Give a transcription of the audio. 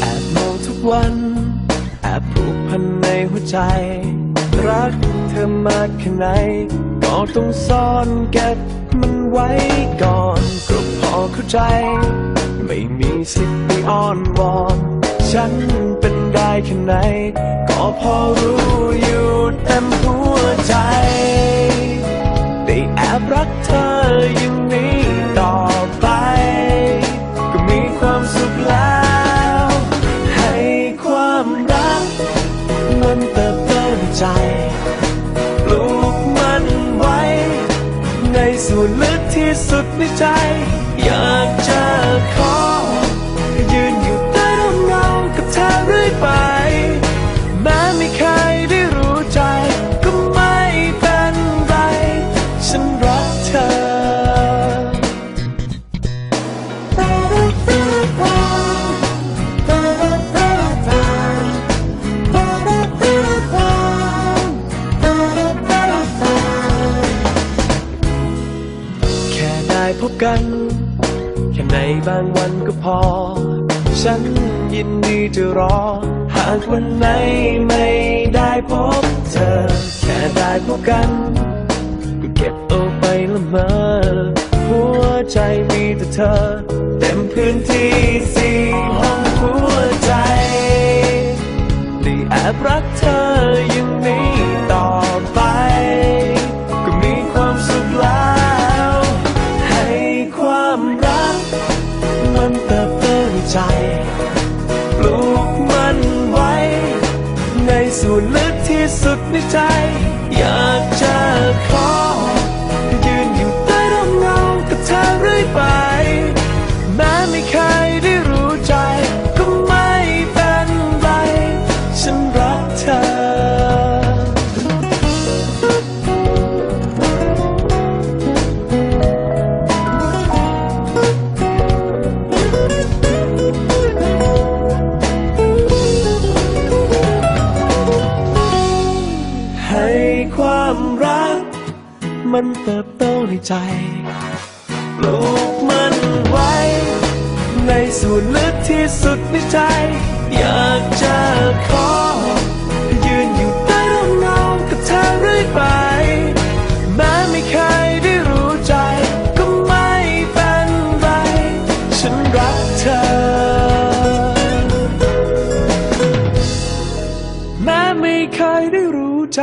แอบมองทุกวันแอบผูกพันในหัวใจ รักเธอมากแค่ไหน ก็ต้องซ่อนเก็บมันไว้ก่อน ก็พอเข้าใจ ไม่มีสิทธิ์ไปอ้อนวอน ฉันเป็นได้แค่ไหน ก็พอรู้อยู่เต็มหัวใจ ได้แอบรักเธออย่างนี้ต่อไป ก็มีความสุขแล้ว ให้ความรัก มันเติบโตในใจ ปลูกมันไว้ ในส่วนลึกที่สุดในใจ อยากจะขอ ได้พบกัน แค่ในบางวันก็พอ ฉันยินดีจะรอ หากวันไหนไม่ได้พบเธอ แค่ได้พบกัน ก็เก็บเอาไปละเมอหัวใจมีแต่เธอ เต็มพื้นที่สี่ห้องหัวใจได้แอบรักเธอ ใจ ปลูกมันไว้ ในส่วนลึกที่สุดในใจ อยากจะขอ ความรัก มันเติบโตในใจปลูกมันไว้ ในส่วนลึกที่สุดในใจ อยากจะขอ ยืนอยู่ใต้ร่มเงากับเธอเรื่อยไปแม้ไม่เคยได้รู้ใจ ก็ไม่เป็นไร ฉันรักเธอ แม้ไม่เคยได้รู้ใจ